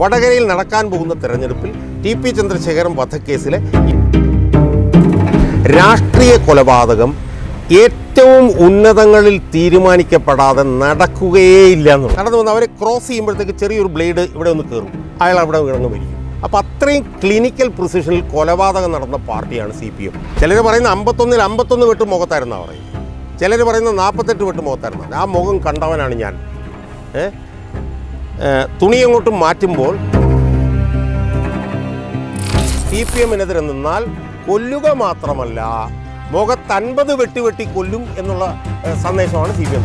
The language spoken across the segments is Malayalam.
വടകരയിൽ നടക്കാൻ പോകുന്ന തെരഞ്ഞെടുപ്പിൽ ടി പി ചന്ദ്രശേഖരൻ വധക്കേസിലെ രാഷ്ട്രീയ കൊലപാതകം ഏറ്റവും ഉന്നതങ്ങളിൽ തീരുമാനിക്കപ്പെടാതെ നടക്കുകയേയില്ല എന്നുള്ളത്. നടന്നു വന്ന് അവരെ ക്രോസ് ചെയ്യുമ്പോഴത്തേക്ക് ചെറിയൊരു ബ്ലേഡ് ഇവിടെ ഒന്ന് കയറും. അയാൾ അവിടെ ഇറങ്ങി വരിക്കും അപ്പോൾ അത്രയും ക്ലിനിക്കൽ പ്രിസിഷനിൽ കൊലപാതകം നടന്ന പാർട്ടിയാണ് സി പി എം ചിലർ പറയുന്ന അമ്പത്തൊന്നിൽ അമ്പത്തൊന്ന് വെട്ട് മുഖത്തായിരുന്നാണ് പറയുന്നത്. ചിലർ പറയുന്ന നാൽപ്പത്തെട്ട് വെട്ട് മുഖത്തായിരുന്നു ആ മുഖം കണ്ടവനാണ് ഞാൻ. ഏ? തുണി അങ്ങോട്ട് മാറ്റുമ്പോൾ സി പി എമ്മിനെതിരെ നിന്നാൽ കൊല്ലുക മാത്രമല്ല മുഖത്ത് അൻപത് വെട്ടി വെട്ടി കൊല്ലും എന്നുള്ള സന്ദേശമാണ് സി പി എം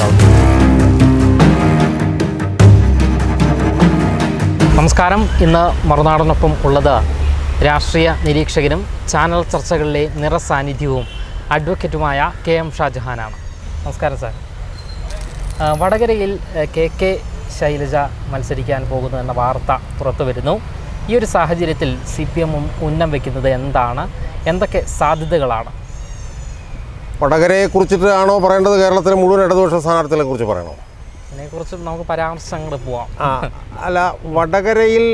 നമസ്കാരം. ഇന്ന് മറുനാടനൊപ്പം ഉള്ളത് രാഷ്ട്രീയ നിരീക്ഷകനും ചാനൽ ചർച്ചകളിലെ നിറസാന്നിധ്യവും അഡ്വക്കേറ്റുമായ കെ എം ഷാജഹാനാണ്. നമസ്കാരം സാർ. വടകരയിൽ കെ കെ ശൈലജ മത്സരിക്കാൻ പോകുന്നു എന്ന വാർത്ത പുറത്തു വരുന്നു. ഈ ഒരു സാഹചര്യത്തിൽ സി പി എമ്മും ഉന്നം വയ്ക്കുന്നത് എന്താണ്? എന്തൊക്കെ സാധ്യതകളാണ്? വടകരയെ കുറിച്ചിട്ടാണോ പറയേണ്ടത്? കേരളത്തിലെ മുഴുവൻ ഇടതുപക്ഷ സ്ഥാനാർത്ഥികളെ കുറിച്ച് പറയണോ? ഇതിനെക്കുറിച്ച് നമുക്ക് പരാമർശങ്ങൾ പോവാം. അല്ല വടകരയിൽ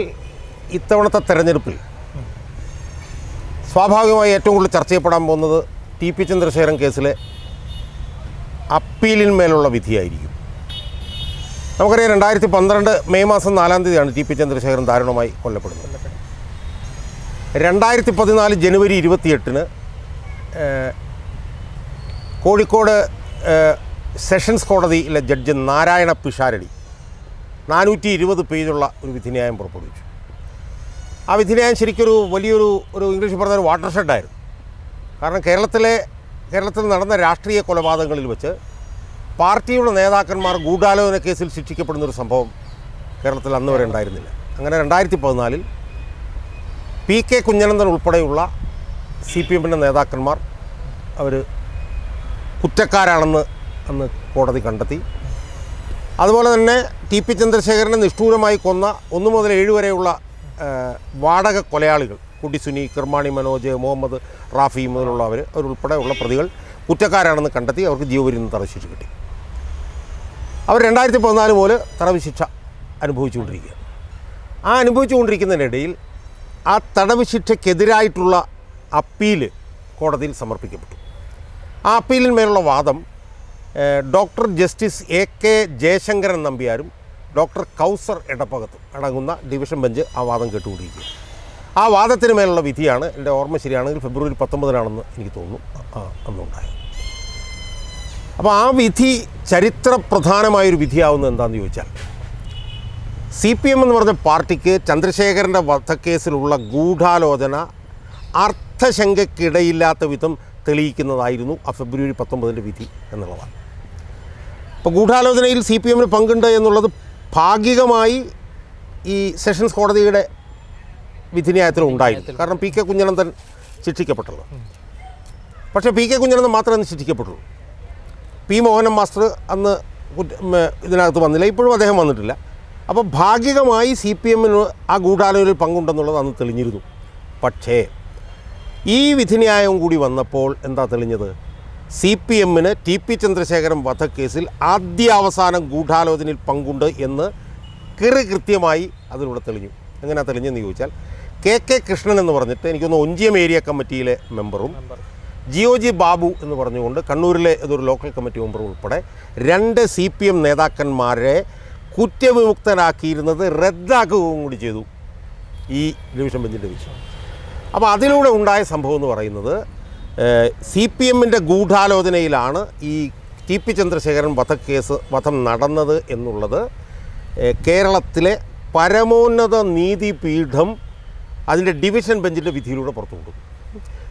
ഇത്തവണത്തെ തെരഞ്ഞെടുപ്പിൽ സ്വാഭാവികമായി ഏറ്റവും കൂടുതൽ ചർച്ച ചെയ്യപ്പെടാൻ പോകുന്നത് ടി പി ചന്ദ്രശേഖരൻ കേസിലെ അപ്പീലിന്മേലുള്ള വിധിയായിരിക്കും. നമുക്കറിയാം രണ്ടായിരത്തി പന്ത്രണ്ട് മെയ് മാസം നാലാം തീയതിയാണ് ടി പി ചന്ദ്രശേഖരൻ ദാരുണമായി കൊല്ലപ്പെടുന്നത്. രണ്ടായിരത്തി പതിനാല് ജനുവരി ഇരുപത്തിയെട്ടിന് കോഴിക്കോട് സെഷൻസ് കോടതിയിലെ ജഡ്ജ് നാരായണ പിഷാരടി നാനൂറ്റി ഇരുപത് പേജുള്ള ഒരു വിധിന്യായം പുറപ്പെടുവിച്ചു. ആ വിധിന്യായം ശരിക്കൊരു വലിയൊരു ഒരു ഇംഗ്ലീഷ് പറഞ്ഞ ഒരു വാട്ടർ ഷെഡായിരുന്നു കാരണം കേരളത്തിലെ കേരളത്തിൽ നടന്ന രാഷ്ട്രീയ കൊലപാതകങ്ങളിൽ വെച്ച് പാർട്ടിയുടെ നേതാക്കന്മാർ ഗൂഢാലോചന കേസിൽ ശിക്ഷിക്കപ്പെടുന്ന ഒരു സംഭവം കേരളത്തിൽ അന്ന് വരെ ഉണ്ടായിരുന്നില്ല. അങ്ങനെ രണ്ടായിരത്തി പതിനാലിൽ പി കെ കുഞ്ഞനന്ദൻ ഉൾപ്പെടെയുള്ള സി പി എമ്മിന്റെ നേതാക്കന്മാർ അവർ കുറ്റക്കാരാണെന്ന് അന്ന് കോടതി കണ്ടെത്തി. അതുപോലെ തന്നെ ടി പി ചന്ദ്രശേഖരനെ നിഷ്ഠൂരമായി കൊന്ന ഒന്ന് മുതൽ ഏഴ് വരെയുള്ള വാടക കൊലയാളികൾ കുട്ടി സുനി കിർമാണി മനോജ് മുഹമ്മദ് റാഫി മുതലുള്ളവർ അവരുൾപ്പെടെയുള്ള പ്രതികൾ കുറ്റക്കാരാണെന്ന് കണ്ടെത്തി അവർക്ക് ജീവപര്യന്തം തടവ് ശിക്ഷ കിട്ടി. അവർ രണ്ടായിരത്തി പതിനാല് പോലെ തടവ് ശിക്ഷ അനുഭവിച്ചുകൊണ്ടിരിക്കുക. ആ അനുഭവിച്ചുകൊണ്ടിരിക്കുന്നതിനിടയിൽ ആ തടവ് ശിക്ഷയ്ക്കെതിരായിട്ടുള്ള അപ്പീൽ കോടതിയിൽ സമർപ്പിക്കപ്പെട്ടു. ആ അപ്പീലിന്മേലുള്ള വാദം doctor justice A K Jayasankaran നമ്പ്യാരും doctor Kauser എടപ്പകത്തും അടങ്ങുന്ന ഡിവിഷൻ ബെഞ്ച് ആ വാദം കേട്ടുകൊണ്ടിരിക്കുക. ആ വാദത്തിന് മേലുള്ള വിധിയാണ് എന്റെ ഓർമ്മ ശരിയാണെങ്കിൽ ഫെബ്രുവരി പത്തൊമ്പതിനാണെന്ന് എനിക്ക് തോന്നുന്നു അന്നുണ്ടായത്. അപ്പോൾ ആ വിധി ചരിത്ര പ്രധാനമായൊരു വിധിയാവുന്നത് എന്താണെന്ന് ചോദിച്ചാൽ സി പി എം എന്ന് പറഞ്ഞ പാർട്ടിക്ക് ചന്ദ്രശേഖരന്റെ വധക്കേസിലുള്ള ഗൂഢാലോചന അർത്ഥശങ്കയ്ക്കിടയില്ലാത്ത വിധം തെളിയിക്കുന്നതായിരുന്നു ആ ഫെബ്രുവരി പത്തൊമ്പതിന്റെ വിധി എന്നുള്ളതാണ്. അപ്പോൾ ഗൂഢാലോചനയിൽ സി പി എമ്മിന് പങ്കുണ്ട് എന്നുള്ളത് ഭാഗികമായി ഈ സെഷൻസ് കോടതിയുടെ വിധിന്യായത്തിൽ ഉണ്ടായിരുന്നു. കാരണം പി കെ കുഞ്ഞനന്ദൻ ശിക്ഷിക്കപ്പെട്ടത് പക്ഷേ പി കെ കുഞ്ഞനന്ദൻ മാത്രമേ ശിക്ഷിക്കപ്പെട്ടുള്ളൂ. പി മോഹനൻ മാസ്റ്റർ അന്ന് ഇതിനകത്ത് വന്നില്ല. ഇപ്പോഴും അദ്ദേഹം വന്നിട്ടില്ല. അപ്പോൾ ഭാഗികമായി സി പി എമ്മിന് ആ ഗൂഢാലോചനയിൽ പങ്കുണ്ടെന്നുള്ളത് അന്ന് തെളിഞ്ഞിരുന്നു. പക്ഷേ ഈ വിധിന്യായവും കൂടി വന്നപ്പോൾ എന്താ തെളിഞ്ഞത്? സി പി എമ്മിന് ടി പി ചന്ദ്രശേഖരൻ വധക്കേസിൽ ആദ്യ അവസാനം ഗൂഢാലോചനയിൽ പങ്കുണ്ട് എന്ന് കൃറി കൃത്യമായി അതിലൂടെ തെളിഞ്ഞു. എങ്ങനെയാണ് തെളിഞ്ഞെന്ന് ചോദിച്ചാൽ കെ കെ കൃഷ്ണൻ എന്ന് പറഞ്ഞിട്ട് എനിക്കൊന്ന് ഒഞ്ചിയം ഏരിയ കമ്മിറ്റിയിലെ മെമ്പറും ജിഒ ജി ബാബു എന്ന് പറഞ്ഞുകൊണ്ട് കണ്ണൂരിലെ ഇതൊരു ലോക്കൽ കമ്മിറ്റി മെമ്പർ ഉൾപ്പെടെ രണ്ട് സി പി എം നേതാക്കന്മാരെ കുറ്റവിമുക്തനാക്കിയിരുന്നത് റദ്ദാക്കുകയും കൂടി ചെയ്തു ഈ ഡിവിഷൻ ബെഞ്ചിന്റെ വിഷയം അപ്പോൾ അതിലൂടെ ഉണ്ടായ സംഭവം എന്ന് പറയുന്നത് സി പി എമ്മിന്റെ ഗൂഢാലോചനയിലാണ് ഈ ടി പി ചന്ദ്രശേഖരൻ വധക്കേസ് വധം നടന്നത് എന്നുള്ളത്. കേരളത്തിലെ പരമോന്നത നീതിപീഠം അതിന്റെ ഡിവിഷൻ ബെഞ്ചിന്റെ വിധിയിലൂടെ പുറത്തു കൊണ്ടുവന്നു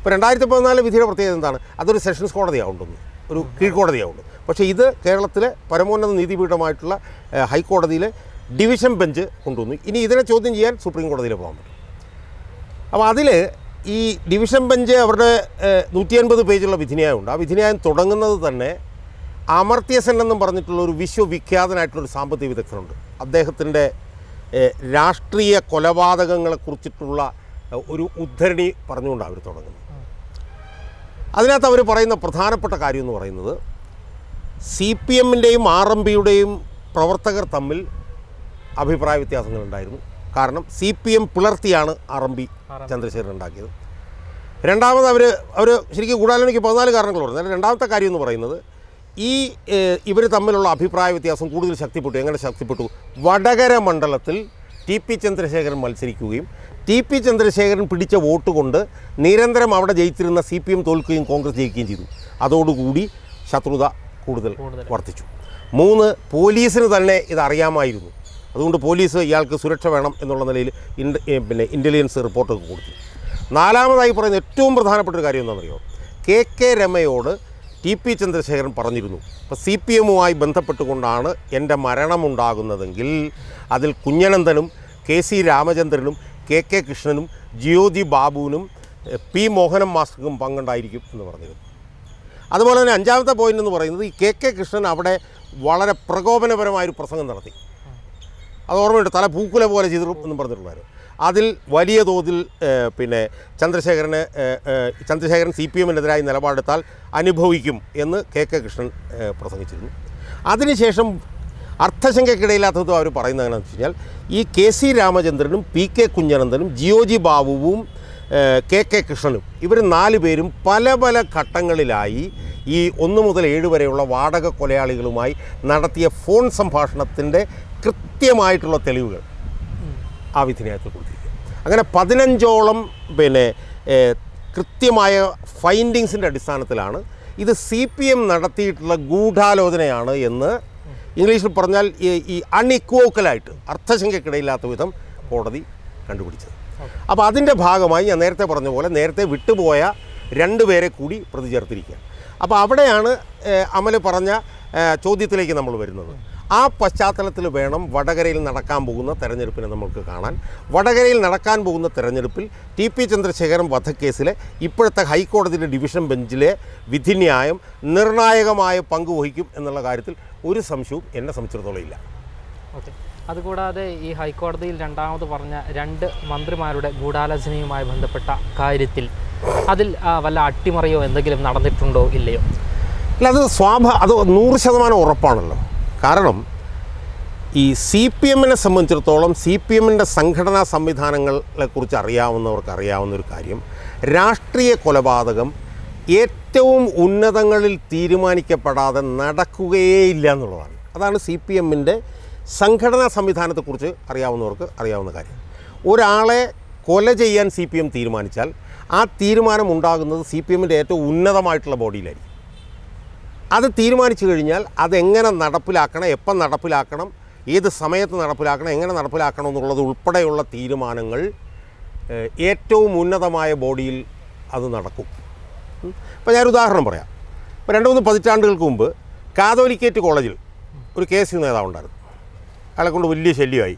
ഇപ്പോൾ രണ്ടായിരത്തി പതിനാല് വിധിയുടെ പ്രത്യേകത എന്താണ്? അതൊരു സെഷൻസ് കോടതിയാവുണ്ടെന്ന് ഒരു കീഴ്ക്കോടതിയാവുണ്ട്. പക്ഷേ ഇത് കേരളത്തിലെ പരമോന്നത നീതിപീഠമായിട്ടുള്ള ഹൈക്കോടതിയിലെ ഡിവിഷൻ ബെഞ്ച് കൊണ്ടുവന്നു. ഇനി ഇതിനെ ചോദ്യം ചെയ്യാൻ സുപ്രീം കോടതിയിൽ പോകാൻ പറ്റും. അപ്പോൾ അതിൽ ഈ ഡിവിഷൻ ബെഞ്ച് അവരുടെ നൂറ്റി അൻപത് പേജുള്ള വിധിന്യായമുണ്ട്. ആ വിധിന്യായം തുടങ്ങുന്നത് തന്നെ അമർത്യസൻ എന്നും പറഞ്ഞിട്ടുള്ള ഒരു വിശ്വവിഖ്യാതനായിട്ടുള്ളൊരു സാമ്പത്തിക വിദഗ്ധനുണ്ട്. അദ്ദേഹത്തിന്റെ രാഷ്ട്രീയ കൊലപാതകങ്ങളെക്കുറിച്ചിട്ടുള്ള ഒരു ഉദ്ധരണി പറഞ്ഞുകൊണ്ടാണ് അവർ തുടങ്ങുന്നത് അതിനകത്ത് അവർ പറയുന്ന പ്രധാനപ്പെട്ട കാര്യം എന്ന് പറയുന്നത് സി പി എമ്മിന്റെയും ആർ എം പിയുടെയും പ്രവർത്തകർ തമ്മിൽ അഭിപ്രായ വ്യത്യാസങ്ങളുണ്ടായിരുന്നു കാരണം സി പി എം പിളർത്തിയാണ് ആർ എം പി ചന്ദ്രശേഖരൻ ഉണ്ടാക്കിയത്. രണ്ടാമത് അവർ അവർ ശരിക്കും കൂടാലോണിക്ക് പതിനാല് കാരണങ്ങൾ പറഞ്ഞു. രണ്ടാമത്തെ കാര്യം എന്ന് പറയുന്നത് ഈ ഇവർ തമ്മിലുള്ള അഭിപ്രായ വ്യത്യാസം കൂടുതൽ ശക്തിപ്പെട്ടു. എങ്ങനെ ശക്തിപ്പെട്ടു? വടകര മണ്ഡലത്തിൽ ടി പി ചന്ദ്രശേഖരൻ മത്സരിക്കുകയും ടി പി ചന്ദ്രശേഖരൻ പിടിച്ച വോട്ട് കൊണ്ട് നിരന്തരം അവിടെ ജയിച്ചിരുന്ന സി പി എം തോൽക്കുകയും കോൺഗ്രസ് ജയിക്കുകയും ചെയ്തു. അതോടുകൂടി ശത്രുത കൂടുതൽ. വർദ്ധിച്ചു. മൂന്ന് പോലീസിന് തന്നെ ഇത് അറിയാമായിരുന്നു. അതുകൊണ്ട് പോലീസ് ഇയാൾക്ക് സുരക്ഷ വേണം എന്നുള്ള നിലയിൽ പിന്നെ ഇന്റലിജൻസ് റിപ്പോർട്ടൊക്കെ കൊടുത്തു. നാലാമതായി പറയുന്ന ഏറ്റവും പ്രധാനപ്പെട്ട ഒരു കാര്യം എന്താണെന്നറിയോ? കെ കെ രമയോട് ടി പി ചന്ദ്രശേഖരൻ പറഞ്ഞിരുന്നു. ഇപ്പോൾ സി പി എമ്മുമായി ബന്ധപ്പെട്ടുകൊണ്ടാണ് എന്റെ മരണമുണ്ടാകുന്നതെങ്കിൽ അതിൽ കുഞ്ഞനന്ദനും കെ സി രാമചന്ദ്രനും കെ കെ കൃഷ്ണനും ജിയോതി ബാബുവിനും പി മോഹനം മാസ്റ്റർക്കും പങ്കുണ്ടായിരിക്കും എന്ന് പറഞ്ഞിരുന്നു അതുപോലെ തന്നെ അഞ്ചാമത്തെ പോയിന്റ് എന്ന് പറയുന്നത് ഈ കെ കെ കൃഷ്ണൻ അവിടെ വളരെ പ്രകോപനപരമായൊരു പ്രസംഗം നടത്തി. അത് ഓർമ്മയുണ്ട് തല പൂക്കുല പോലെ ചെയ്തു എന്ന് പറഞ്ഞിട്ടുള്ളവർ അതിൽ വലിയ തോതിൽ പിന്നെ ചന്ദ്രശേഖരന് ചന്ദ്രശേഖരൻ സി പി എമ്മിനെതിരായി നിലപാടെടുത്താൽ അനുഭവിക്കും എന്ന് കെ കെ കൃഷ്ണൻ പ്രസംഗിച്ചിരുന്നു. അതിനുശേഷം അർത്ഥശങ്കയ്ക്കിടയില്ലാത്തതും അവർ പറയുന്നത് എങ്ങനെയാണെന്ന് വെച്ച് കഴിഞ്ഞാൽ ഈ കെ സി രാമചന്ദ്രനും പി കെ കുഞ്ഞനന്ദനും ജിയോജി ബാബുവും കെ കെ കൃഷ്ണനും ഇവർ നാല് പേരും പല പല ഘട്ടങ്ങളിലായി ഈ ഒന്ന് മുതൽ ഏഴ് വരെയുള്ള വാടക കൊലയാളികളുമായി നടത്തിയ ഫോൺ സംഭാഷണത്തിന്റെ കൃത്യമായിട്ടുള്ള തെളിവുകൾ ആ വിധിനകത്ത് കൊടുത്തിരിക്കുക അങ്ങനെ പതിനഞ്ചോളം പിന്നെ കൃത്യമായ ഫൈൻഡിങ്സിന്റെ അടിസ്ഥാനത്തിലാണ് ഇത് സി പി എം നടത്തിയിട്ടുള്ള ഗൂഢാലോചനയാണ് എന്ന് ഇംഗ്ലീഷിൽ പറഞ്ഞാൽ ഈ അൺഇക്വോക്കലായിട്ട് അർത്ഥശങ്കയ്ക്കിടയില്ലാത്ത വിധം കോടതി കണ്ടുപിടിച്ചത്. അപ്പോൾ അതിന്റെ ഭാഗമായി ഞാൻ നേരത്തെ പറഞ്ഞ പോലെ നേരത്തെ വിട്ടുപോയ രണ്ട് പേരെ കൂടി പ്രതി ചേർത്തിരിക്കുക അപ്പോൾ അവിടെയാണ് അമൽ പറഞ്ഞ ചോദ്യത്തിലേക്ക് നമ്മൾ വരുന്നത്. ആ പശ്ചാത്തലത്തിൽ വേണം വടകരയിൽ നടക്കാൻ പോകുന്ന തെരഞ്ഞെടുപ്പിനെ നമുക്ക് കാണാൻ. വടകരയിൽ നടക്കാൻ പോകുന്ന തെരഞ്ഞെടുപ്പിൽ ടി പി ചന്ദ്രശേഖരൻ വധക്കേസിലെ ഇപ്പോഴത്തെ ഹൈക്കോടതിയുടെ ഡിവിഷൻ ബെഞ്ചിലെ വിധിന്യായം നിർണായകമായ പങ്ക് വഹിക്കും എന്നുള്ള കാര്യത്തിൽ ഒരു സംശയവും എന്നെ സംബന്ധിച്ചിടത്തോളം ഇല്ല. ഓക്കെ. അതുകൂടാതെ ഈ ഹൈക്കോടതിയിൽ രണ്ടാമത് പറഞ്ഞ രണ്ട് മന്ത്രിമാരുടെ ഗൂഢാലോചനയുമായി ബന്ധപ്പെട്ട കാര്യത്തിൽ അതിൽ വല്ല അട്ടിമറിയോ എന്തെങ്കിലും നടന്നിട്ടുണ്ടോ ഇല്ലയോ? അല്ല അത് സ്വാഭാ അത് നൂറ് ശതമാനം ഉറപ്പാണല്ലോ. കാരണം ഈ സി പി എമ്മിനെ സംബന്ധിച്ചിടത്തോളം സി പി എമ്മിന്റെ സംഘടനാ സംവിധാനങ്ങളെ കുറിച്ച് അറിയാവുന്നവർക്ക് അറിയാവുന്ന ഒരു കാര്യം. രാഷ്ട്രീയ കൊലപാതകം ഏറ്റവും ഉന്നതങ്ങളിൽ തീരുമാനിക്കപ്പെടാതെ നടക്കുകയേയില്ല എന്നുള്ളതാണ്. അതാണ് സി പി എമ്മിന്റെ സംഘടനാ സംവിധാനത്തെക്കുറിച്ച് അറിയാവുന്നവർക്ക് അറിയാവുന്ന കാര്യം. ഒരാളെ കൊല ചെയ്യാൻ സി പി എം തീരുമാനിച്ചാൽ ആ തീരുമാനം ഉണ്ടാകുന്നത് സി പി എമ്മിന്റെ ഏറ്റവും ഉന്നതമായിട്ടുള്ള ബോഡിയിലായിരിക്കും. അത് തീരുമാനിച്ചു കഴിഞ്ഞാൽ അതെങ്ങനെ നടപ്പിലാക്കണം എപ്പം നടപ്പിലാക്കണം ഏത് സമയത്ത് നടപ്പിലാക്കണം എങ്ങനെ നടപ്പിലാക്കണം എന്നുള്ളത് ഉൾപ്പെടെയുള്ള തീരുമാനങ്ങൾ ഏറ്റവും ഉന്നതമായ ബോഡിയിൽ അത് നടക്കും. അപ്പോൾ ഞാനൊരു ഉദാഹരണം പറയാം. ഇപ്പോൾ രണ്ട് മൂന്ന് പതിറ്റാണ്ടുകൾക്ക് മുമ്പ് കാതോലിക്കേറ്റ് കോളേജിൽ ഒരു കെ യു നേതാവുണ്ടായിരുന്നു അയാളെ കൊണ്ട് വലിയ ശല്യമായി.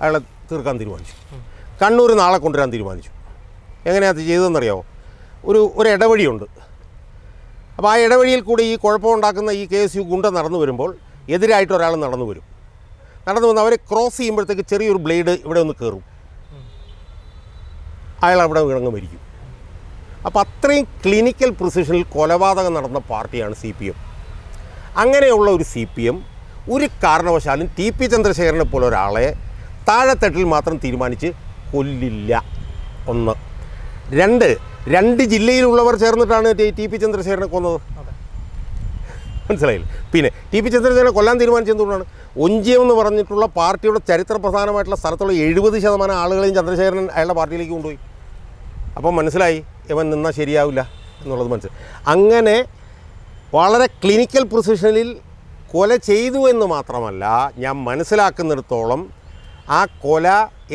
അയാളെ തീർക്കാൻ തീരുമാനിച്ചു. കണ്ണൂർ നാളെ കൊണ്ടുവരാൻ തീരുമാനിച്ചു. എങ്ങനെയാണ് അത് ചെയ്തതെന്നറിയാമോ ഒരു ഒരു ഇടവഴിയുണ്ട്. അപ്പോൾ ആ ഇടവഴിയിൽ കൂടി ഈ കുഴപ്പമുണ്ടാക്കുന്ന ഈ കെ എസ് യു ഗുണ്ട നടന്നു വരുമ്പോൾ എതിരായിട്ട് ഒരാൾ നടന്നു വരും. നടന്നു വന്ന് അവരെ ക്രോസ് ചെയ്യുമ്പോഴത്തേക്ക് ചെറിയൊരു ബ്ലേഡ് ഇവിടെ ഒന്ന് കയറും അയാൾ അവിടെ കിടങ്ങ് മരിക്കും. അപ്പോൾ അത്രയും ക്ലിനിക്കൽ പ്രിസിഷനിൽ കൊലപാതകം നടന്ന പാർട്ടിയാണ് സി പി എം. അങ്ങനെയുള്ള ഒരു സി പി എം ഒരു കാരണവശാലും ടി പി ചന്ദ്രശേഖരനെ പോലെ ഒരാളെ താഴെത്തട്ടിൽ മാത്രം തീരുമാനിച്ച് കൊല്ലില്ല ഒന്ന്. രണ്ട് രണ്ട് ജില്ലയിലുള്ളവർ ചേർന്നിട്ടാണ് ടി- പി ചന്ദ്രശേഖരനെ കൊന്നത്. അതെ. മനസ്സിലായില്ല? പിന്നെ ടി പി ചന്ദ്രശേഖരനെ കൊല്ലാൻ തീരുമാനിച്ചെന്തുകൊണ്ടാണ് ഒഞ്ചിയം എന്ന് പറഞ്ഞിട്ടുള്ള പാർട്ടിയുടെ ചരിത്ര പ്രധാനമായിട്ടുള്ള സ്ഥലത്തുള്ള എഴുപത് ശതമാനം ആളുകളെയും ചന്ദ്രശേഖരൻ അയാളുടെ പാർട്ടിയിലേക്ക് കൊണ്ടുപോയി. അപ്പം മനസ്സിലായി ഇവൻ നിന്നാൽ ശരിയാവില്ല എന്നുള്ളത് മനസ്സിലായി. അങ്ങനെ വളരെ ക്ലിനിക്കൽ പ്രൊസിഷനിൽ കൊല ചെയ്തു എന്ന് മാത്രമല്ല ഞാൻ മനസ്സിലാക്കുന്നിടത്തോളം ആ കൊല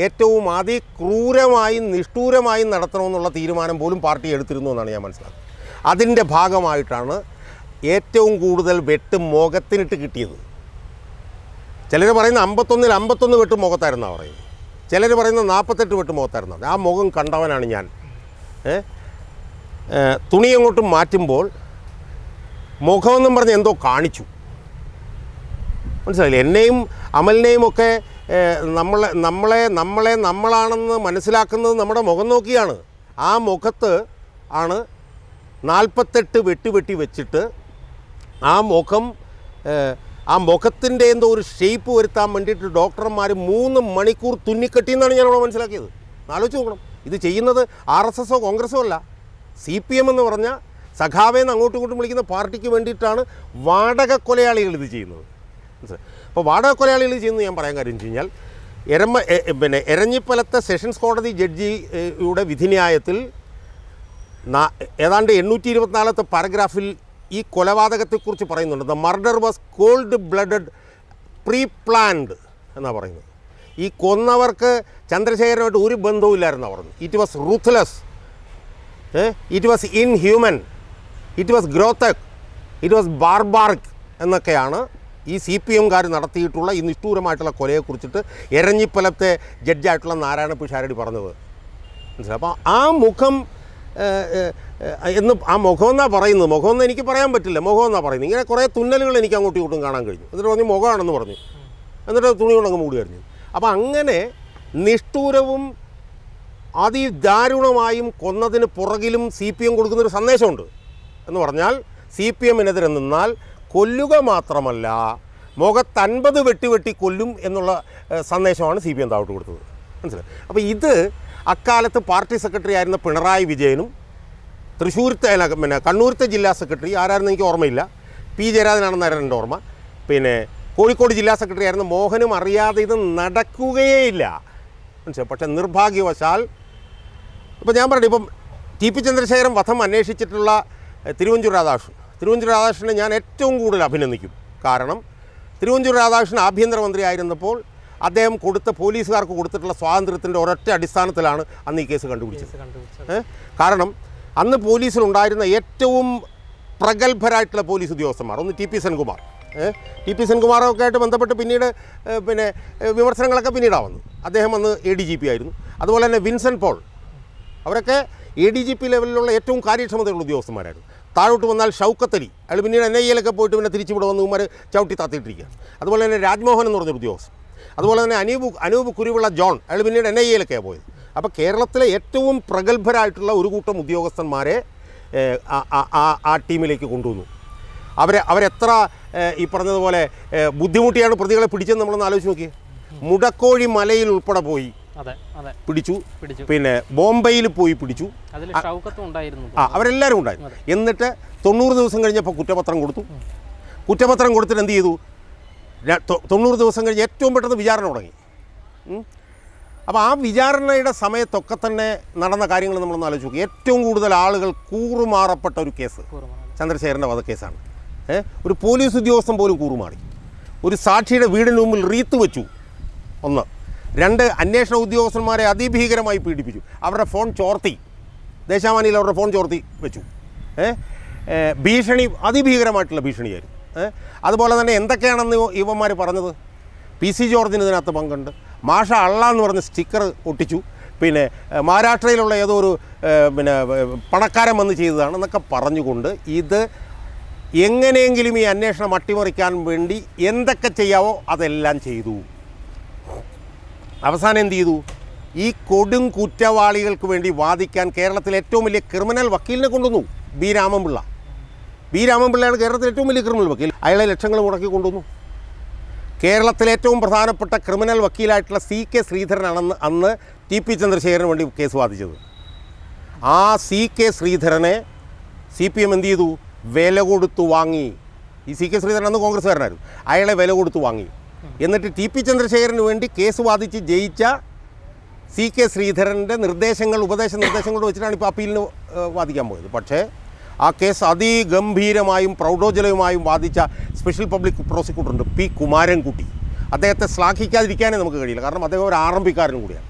ഏറ്റവും അതിക്രൂരമായും നിഷ്ഠൂരമായും നടത്തണമെന്നുള്ള തീരുമാനം പോലും പാർട്ടി എടുത്തിരുന്നു എന്നാണ് ഞാൻ മനസ്സിലാക്കുന്നത്. അതിന്റെ ഭാഗമായിട്ടാണ് ഏറ്റവും കൂടുതൽ വെട്ട് മുഖത്തിനിട്ട് കിട്ടിയത്. ചിലർ പറയുന്ന അമ്പത്തൊന്നിൽ അമ്പത്തൊന്ന് വെട്ട് മുഖത്തായിരുന്നാണ് പറയുന്നത്. ചിലർ പറയുന്ന നാൽപ്പത്തെട്ട് വെട്ട് മുഖത്തായിരുന്നു ആ മുഖം കണ്ടവനാണ് ഞാൻ. തുണി അങ്ങോട്ട് മാറ്റുമ്പോൾ മുഖമെന്നും പറഞ്ഞ് എന്തോ കാണിച്ചു. മനസ്സിലായില്ലേ? എന്നെയും അമലിനെയും ഒക്കെ നമ്മളെ നമ്മളെ നമ്മളെ നമ്മളാണെന്ന് മനസ്സിലാക്കുന്നത് നമ്മുടെ മുഖം നോക്കിയാണ്. ആ മുഖത്ത് ആണ് നാൽപ്പത്തെട്ട് വെട്ടി വെട്ടി വെച്ചിട്ട് ആ മുഖം ആ മുഖത്തിന്റെ എന്തോ ഒരു ഷേപ്പ് വരുത്താൻ വേണ്ടിയിട്ട് ഡോക്ടർമാർ മൂന്ന് മണിക്കൂർ തുന്നിക്കെട്ടിയെന്നാണ് ഞാൻ അവിടെ മനസ്സിലാക്കിയത്. ആലോചിച്ച് നോക്കണം. ഇത് ചെയ്യുന്നത് ആർ എസ് എസോ കോൺഗ്രസോ അല്ല. സി പി എം എന്ന് പറഞ്ഞ സഖാവേന്ന് അങ്ങോട്ടും ഇങ്ങോട്ടും വിളിക്കുന്ന പാർട്ടിക്ക് വേണ്ടിയിട്ടാണ് വാടക കൊലയാളികൾ ഇത് ചെയ്യുന്നത്. മനസ്സിലായി? അപ്പോൾ വാടക കൊലയാളികൾ ചെയ്യുന്നത് ഞാൻ പറയാൻ കാര്യം വെച്ച് കഴിഞ്ഞാൽ എരമ പിന്നെ എരഞ്ഞിപ്പലത്തെ സെഷൻസ് കോടതി ജഡ്ജിയുടെ വിധിന്യായത്തിൽ ഏതാണ്ട് എണ്ണൂറ്റി ഇരുപത്തിനാലത്തെ പാരഗ്രാഫിൽ ഈ കൊലപാതകത്തെക്കുറിച്ച് പറയുന്നുണ്ട്. The murder was cold blooded pre planned എന്നാണ് പറയുന്നത്. ഈ കൊന്നവർക്ക് ചന്ദ്രശേഖരനുമായിട്ട് ഒരു ബന്ധവും ഇല്ലായിരുന്നാണ് പറഞ്ഞു it was ruthless it was inhuman it was grotesque it was barbaric എന്നൊക്കെയാണ് ഈ സി പി എംകാർ നടത്തിയിട്ടുള്ള ഈ നിഷ്ഠൂരമായിട്ടുള്ള കൊലയെക്കുറിച്ചിട്ട് എരഞ്ഞിപ്പലത്തെ ജഡ്ജായിട്ടുള്ള നാരായണ പിഷാരടി പറഞ്ഞത്. മനസ്സിലായി? അപ്പോൾ ആ മുഖം എന്ന് ആ മുഖം എന്നാണ് പറയുന്നത്? മുഖം എന്ന് എനിക്ക് പറയാൻ പറ്റില്ല. മുഖം എന്നാണ് പറയുന്നത്? ഇങ്ങനെ കുറേ തുന്നലുകൾ എനിക്ക് അങ്ങോട്ടും ഇങ്ങോട്ടും കാണാൻ കഴിഞ്ഞു. എന്നിട്ട് പറഞ്ഞു മുഖമാണെന്ന് പറഞ്ഞു. എന്നിട്ട് തുണി കൊണ്ടങ്ങ് മൂടി കഴിഞ്ഞു അപ്പോൾ അങ്ങനെ നിഷ്ഠൂരവും അതിദാരുണമായും കൊന്നതിന് പുറകിലും സി പി എം കൊടുക്കുന്നൊരു സന്ദേശമുണ്ട്. എന്ന് പറഞ്ഞാൽ സി പി എമ്മിനെതിരെ നിന്നാൽ കൊല്ലുക മാത്രമല്ല മുഖത്തൻപത് വെട്ടി വെട്ടി കൊല്ലും എന്നുള്ള സന്ദേശമാണ് സി പി എം താവട്ട് കൊടുത്തത്. മനസ്സിലായി? അപ്പോൾ ഇത് അക്കാലത്ത് പാർട്ടി സെക്രട്ടറി ആയിരുന്ന പിണറായി വിജയനും തൃശ്ശൂരത്തെ പിന്നെ കണ്ണൂരത്തെ ജില്ലാ സെക്രട്ടറി ആരായിരുന്നു എനിക്ക് ഓർമ്മയില്ല. പി ജയരാജനാണെന്നായിരുന്നു എന്റെ ഓർമ്മ. പിന്നെ കോഴിക്കോട് ജില്ലാ സെക്രട്ടറി ആയിരുന്ന മോഹനും അറിയാതെ ഇത് നടക്കുകയേയില്ല. മനസ്സിലായി? പക്ഷേ നിർഭാഗ്യവശാൽ ഇപ്പോൾ ഞാൻ പറഞ്ഞു ഇപ്പം ടി പി ചന്ദ്രശേഖരൻ വധം അന്വേഷിച്ചിട്ടുള്ള തിരുവഞ്ചൂർ രാധാകൃഷ്ണൻ. തിരുവഞ്ചൂർ രാധാകൃഷ്ണനെ ഞാൻ ഏറ്റവും കൂടുതൽ അഭിനന്ദിക്കും. കാരണം തിരുവഞ്ചൂർ രാധാകൃഷ്ണൻ ആഭ്യന്തരമന്ത്രി ആയിരുന്നപ്പോൾ അദ്ദേഹം കൊടുത്ത പോലീസുകാർക്ക് കൊടുത്തിട്ടുള്ള സ്വാതന്ത്ര്യത്തിന്റെ ഒരൊറ്റ അടിസ്ഥാനത്തിലാണ് അന്ന് ഈ കേസ് കണ്ടുപിടിച്ചത്. ഏ? കാരണം അന്ന് പോലീസിലുണ്ടായിരുന്ന ഏറ്റവും പ്രഗത്ഭരായിട്ടുള്ള പോലീസ് ഉദ്യോഗസ്ഥന്മാർ ഒന്ന് T P Senkumar? T P സെൻകുമാറൊക്കെ ആയിട്ട് ബന്ധപ്പെട്ട് പിന്നീട് പിന്നെ വിമർശനങ്ങളൊക്കെ പിന്നീടാണ് വന്നു അദ്ദേഹം അന്ന് എ ഡി ജി പി ആയിരുന്നു. അതുപോലെ തന്നെ വിൻസെന്റ് പോൾ. അവരൊക്കെ എ ഡി ജി പി ലെവലിലുള്ള ഏറ്റവും കാര്യക്ഷമതയുള്ള ഉദ്യോഗസ്ഥന്മാരായിരുന്നു. താഴോട്ട് വന്നാൽ ഷൗക്കത്തലി അയാൾ പിന്നീട് എൻ ഐ എയിലൊക്കെ പോയിട്ട് പിന്നെ തിരിച്ചു ഇവിടെ വന്ന് ചവിട്ടി താത്തിയിട്ടിരിക്കുക അതുപോലെ തന്നെ രാജ്മോഹൻ എന്ന് പറഞ്ഞൊരു ഉദ്യോഗസ്ഥൻ. അതുപോലെ തന്നെ അനൂപ് അനൂപ് കുരുവിള ജോൺ. അയാൾ പിന്നീട് എൻ ഐ എയിലൊക്കെയാണ് പോയത്. അപ്പോൾ കേരളത്തിലെ ഏറ്റവും പ്രഗത്ഭരായിട്ടുള്ള ഒരു കൂട്ടം ഉദ്യോഗസ്ഥന്മാരെ ആ- ടീമിലേക്ക് കൊണ്ടുവന്നു. അവരെ അവരെത്ര ഈ പറഞ്ഞതുപോലെ ബുദ്ധിമുട്ടിയാണ് പ്രതികളെ പിടിച്ചെന്ന് നമ്മളൊന്ന് ആലോചിച്ച് നോക്കിയേ. മുടക്കോഴി മലയിൽ ഉൾപ്പെടെ പോയി. പിടിച്ചു. പിടിച്ചു. പിന്നെ ബോംബെയിൽ പോയി പിടിച്ചു. ആ അവരെല്ലാവരും ഉണ്ടായിരുന്നു. എന്നിട്ട് തൊണ്ണൂറ് ദിവസം കഴിഞ്ഞപ്പോൾ കുറ്റപത്രം കൊടുത്തു. കുറ്റപത്രം കൊടുത്തിട്ട് എന്ത് ചെയ്തു? തൊണ്ണൂറ് ദിവസം കഴിഞ്ഞ് ഏറ്റവും പെട്ടെന്ന് വിചാരണ തുടങ്ങി. അപ്പോൾ ആ വിചാരണയുടെ സമയത്തൊക്കെ തന്നെ നടന്ന കാര്യങ്ങൾ നമ്മളൊന്ന് ആലോചിച്ച് നോക്കി. ഏറ്റവും കൂടുതൽ ആളുകൾ കൂറുമാറപ്പെട്ട ഒരു കേസ്. ചന്ദ്രശേഖരന്റെ വധക്കേസാണ്. ഒരു പോലീസ് ഉദ്യോഗസ്ഥൻ പോലും കൂറുമാറി. ഒരു സാക്ഷിയുടെ വീടിന് മുമ്പിൽ റീത്ത് വെച്ചു ഒന്ന്. രണ്ട് അന്വേഷണ ഉദ്യോഗസ്ഥന്മാരെ അതിഭീകരമായി പീഡിപ്പിച്ചു. അവരുടെ ഫോൺ ചോർത്തി. ദേശാമാനിയിൽ അവരുടെ ഫോൺ ചോർത്തി വെച്ചു. ഭീഷണി അതിഭീകരമായിട്ടുള്ള ഭീഷണിയായിരുന്നു. അതുപോലെ തന്നെ എന്തൊക്കെയാണെന്ന് ഇവന്മാർ പറഞ്ഞത്? പി സി ജോർജിന് ഇതിനകത്ത് പങ്കുണ്ട്. മാഷ അള്ള എന്ന് പറഞ്ഞ സ്റ്റിക്കർ ഒട്ടിച്ചു. പിന്നെ മഹാരാഷ്ട്രയിലുള്ള ഏതോ ഒരു പിന്നെ പണക്കാരൻ വന്ന് ചെയ്തതാണ് എന്നൊക്കെ പറഞ്ഞുകൊണ്ട് ഇത് എങ്ങനെയെങ്കിലും ഈ അന്വേഷണം അട്ടിമറിക്കാൻ വേണ്ടി എന്തൊക്കെ ചെയ്യാവോ അതെല്ലാം ചെയ്തു. അവസാനം എന്ത് ചെയ്തു? ഈ കൊടും കുറ്റവാളികൾക്ക് വേണ്ടി വാദിക്കാൻ കേരളത്തിലെ ഏറ്റവും വലിയ ക്രിമിനൽ വക്കീലിനെ കൊണ്ടുവന്നു. ബി. രാമൻപിള്ള. ബി. രാമൻപിള്ളയാണ് കേരളത്തിലെ ഏറ്റവും വലിയ ക്രിമിനൽ വക്കീൽ. അയാളെ ലക്ഷങ്ങൾ മുടക്കി കൊണ്ടുവന്നു. കേരളത്തിലെ ഏറ്റവും പ്രധാനപ്പെട്ട ക്രിമിനൽ വക്കീലായിട്ടുള്ള സി. കെ. ശ്രീധരനാണെന്ന് അന്ന് ടി. പി. ചന്ദ്രശേഖരന് വേണ്ടി കേസ് വാദിച്ചത്. ആ സി. കെ. ശ്രീധരനെ സി. പി. എം എന്ത് ചെയ്തു? വില കൊടുത്തു വാങ്ങി. ഈ സി. കെ. ശ്രീധരൻ അന്ന് കോൺഗ്രസ്സുകാരനായിരുന്നു. അയാളെ വില കൊടുത്തു വാങ്ങി. എന്നിട്ട് ടി പി ചന്ദ്രശേഖരന് വേണ്ടി കേസ് വാദിച്ച് ജയിച്ച സി കെ ശ്രീധരന്റെ നിർദ്ദേശങ്ങൾ ഉപദേശ നിർദ്ദേശങ്ങൾ വെച്ചിട്ടാണ് ഇപ്പോൾ അപ്പീലിന് വാദിക്കാൻ പോയത്. പക്ഷേ ആ കേസ് അതിഗംഭീരമായും പ്രൗഢോജ്വലവുമായും വാദിച്ച സ്പെഷ്യൽ പബ്ലിക് പ്രോസിക്യൂട്ടറുണ്ട് പി കുമാരൻകുട്ടി. അദ്ദേഹത്തെ ശ്ലാഘിക്കാതിരിക്കാനേ നമുക്ക് കഴിയില്ല. കാരണം അദ്ദേഹം ഒരു ആരംഭിക്കാരനും കൂടിയാണ്.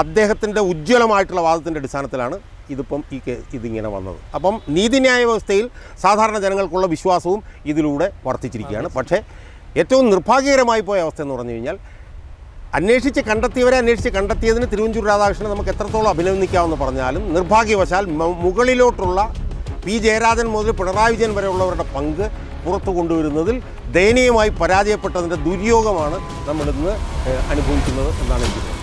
അദ്ദേഹത്തിന്റെ ഉജ്ജ്വലമായിട്ടുള്ള വാദത്തിന്റെ അടിസ്ഥാനത്തിലാണ് ഇതിപ്പം ഈ കേസ് ഇതിങ്ങനെ വന്നത്. അപ്പം നീതിന്യായ വ്യവസ്ഥയിൽ സാധാരണ ജനങ്ങൾക്കുള്ള വിശ്വാസവും ഇതിലൂടെ വർദ്ധിച്ചിരിക്കുകയാണ്. പക്ഷേ ഏറ്റവും നിർഭാഗ്യകരമായി പോയ അവസ്ഥ എന്ന് പറഞ്ഞു കഴിഞ്ഞാൽ അന്വേഷിച്ച് കണ്ടെത്തിയവരെ അന്വേഷിച്ച് കണ്ടെത്തിയതിന് തിരുവഞ്ചൂർ രാധാകൃഷ്ണനെ നമുക്ക് എത്രത്തോളം അഭിനന്ദിക്കാമെന്ന് പറഞ്ഞാലും നിർഭാഗ്യവശാൽ മുകളിലോട്ടുള്ള പി ജയരാജൻ മുതൽ പിണറായി വിജയൻ വരെയുള്ളവരുടെ പങ്ക് പുറത്തു കൊണ്ടുവരുന്നതിൽ ദയനീയമായി പരാജയപ്പെട്ടതിന്റെ ദുര്യോഗമാണ് നമ്മളിന്ന് അനുഭവിക്കുന്നത് എന്നാണ് എനിക്ക് തോന്നുന്നത്.